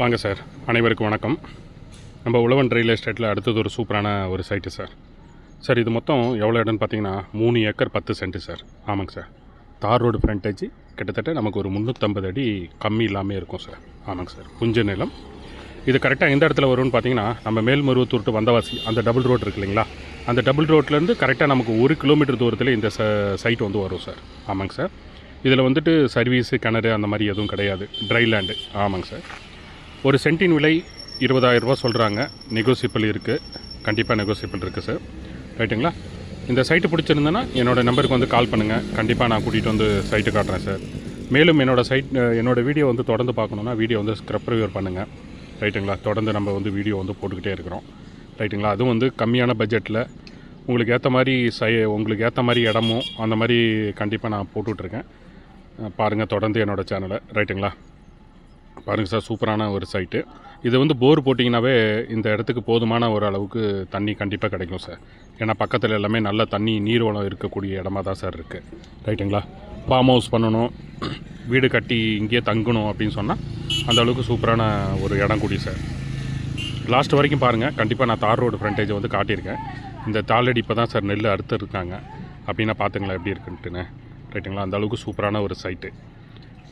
வாங்க சார். அனைவருக்கும் வணக்கம். நம்ம உழவன் ரியல் எஸ்டேட்டில் அடுத்தது ஒரு சூப்பரான ஒரு சைட்டு சார். சார் இது மொத்தம் எவ்வளோ இடம்னு பார்த்தீங்கன்னா மூணு ஏக்கர் பத்து சென்ட்டு சார். ஆமாங்க சார். தார் ரோடு ஃப்ரண்டேஜ் கிட்டத்தட்ட நமக்கு ஒரு முந்நூற்றம்பது அடி கம்மி இல்லாமல் இருக்கும் சார். ஆமாங்க சார். புஞ்ச நிலம். இது கரெக்டாக எந்த இடத்துல வரும்னு பார்த்தீங்கன்னா நம்ம மேல்மருவத்தூர் டு வந்தவாசி அந்த டபுள் ரோடு இருக்கு இல்லைங்களா? அந்த டபுள் ரோட்லேருந்து கரெக்டாக நமக்கு ஒரு கிலோமீட்டர் தூரத்தில் இந்த ச சைட் வந்து வரும் சார். ஆமாங்க சார். இதில் வந்துட்டு சர்வீஸு கிணறு அந்த மாதிரி எதுவும் கிடையாது. ட்ரை லேண்டு ஆமாங்க சார். ஒரு சென்ட்டின் விலை இருபதாயிரம் ரூபா சொல்கிறாங்க நெகோசியபிள் இருக்குது கண்டிப்பாக நெகோசியபிள் இருக்குது சார் ரைட்டுங்களா இந்த சைட்டு பிடிச்சிருந்தேன்னா என்னோடய நம்பருக்கு வந்து கால் பண்ணுங்கள் கண்டிப்பாக நான் கூட்டிகிட்டு வந்து சைட்டு காட்டுறேன் சார் மேலும் என்னோடய சைட் என்னோடய வீடியோ வந்து தொடர்ந்து பார்க்கணுன்னா வீடியோ வந்து ஸ்க்ரப் ரிவியூர் பண்ணுங்கள் ரைட்டுங்களா தொடர்ந்து நம்ம வந்து வீடியோ வந்து போட்டுக்கிட்டே இருக்கிறோம். ரைட்டுங்களா அதுவும் வந்து கம்மியான பட்ஜெட்டில் உங்களுக்கு ஏற்ற மாதிரி சை உங்களுக்கு ஏற்ற மாதிரி இடமும் அந்த மாதிரி கண்டிப்பாக நான் போட்டுட்ருக்கேன் பாருங்கள் தொடர்ந்து என்னோடய சேனலை ரைட்டுங்களா பாருங்கள் சார் சூப்பரான ஒரு சைட்டு இது வந்து போர் போட்டிங்கனாவே இந்த இடத்துக்கு போதுமான ஒரு அளவுக்கு தண்ணி கண்டிப்பாக கிடைக்கும் சார். ஏன்னா பக்கத்தில் எல்லாமே நல்ல தண்ணி நீர்வளம் இருக்கக்கூடிய இடமா தான் சார் இருக்குது ரைட்டுங்களா ஃபார்ம் ஹவுஸ் பண்ணணும் வீடு கட்டி இங்கேயே தங்கணும் அப்படின்னு சொன்னால் அந்த அளவுக்கு சூப்பரான ஒரு இடம் கூடி சார். லாஸ்ட் வரைக்கும் பாருங்கள் கண்டிப்பாக நான் தார் ரோடு ஃப்ரண்டேஜை வந்து காட்டியிருக்கேன். இந்த தாளடி இப்போ தான் சார் நெல் அறுத்து இருக்காங்க அப்படின்னா பார்த்துங்களேன் எப்படி இருக்குன்ட்டுன்னு. ரைட்டுங்களா அந்த அளவுக்கு சூப்பரான ஒரு சைட்டு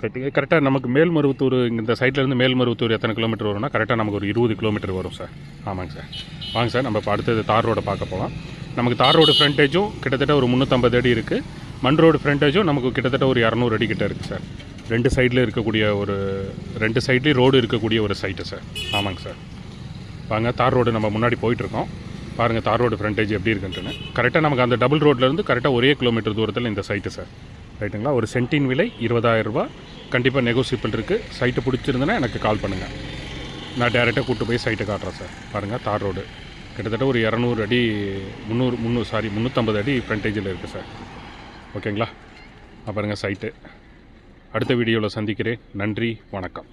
கரெக்டு கரெக்டாக நமக்கு மேல்மருவத்தூர் இந்த சைட்லேருந்து மேல்மருவத்தூர் எத்தனை கிலோமீட்டர் வரும்னா கரெக்டாக நமக்கு ஒரு இருபது கிலோமீட்டர் வரும் சார். ஆமாங்க சார். வாங்க சார் நம்ம இப்போ அடுத்தது தார் ரோடை பார்க்க போகலாம் நமக்கு தார் ரோடு ஃப்ரண்டேஜும் கிட்டத்தட்ட ஒரு முந்நூற்றம்பது அடி இருக்குது மண் ரோடு ஃப்ரண்டேஜும் நமக்கு கிட்டத்தட்ட ஒரு இரநூறு அடி கிட்ட இருக்குது சார். ரெண்டு சைடில் இருக்கக்கூடிய ஒரு ரெண்டு சைட்லேயும் ரோடு இருக்கக்கூடிய ஒரு சைட்டு சார். ஆமாங்க சார். வாங்க தார் ரோடு நம்ம முன்னாடி போயிட்டுருக்கோம். பாருங்கள் தார் ரோடு ஃப்ரண்டேஜ் எப்படி இருக்குன்ட்டுன்னு. கரெக்டாக நமக்கு அந்த டபுள் ரோட்லேருந்து கரெக்டாக ஒரே கிலோமீட்டர் தூரத்தில் இந்த சைட்டு சார். ரைட்டுங்களா ஒரு சென்ட்டின் விலை இருபதாயிரம் ரூபா. கண்டிப்பாக நெகோசியபிள் இருக்குது சைட்டு பிடிச்சிருந்தனா எனக்கு கால் பண்ணுங்கள் நான் டேரெக்டாக கூட்டு போய் சைட்டை காட்டுறேன் சார். பாருங்கள் தார் ரோடு கிட்டத்தட்ட ஒரு இரநூறு அடி முந்நூறு முந்நூறு சாரி முந்நூற்றம்பது அடி ஃப்ரண்டேஜில் இருக்குது சார். ஓகேங்களா பாருங்கள் சைட்டு அடுத்த வீடியோவில் சந்திக்கிறேன். நன்றி வணக்கம்.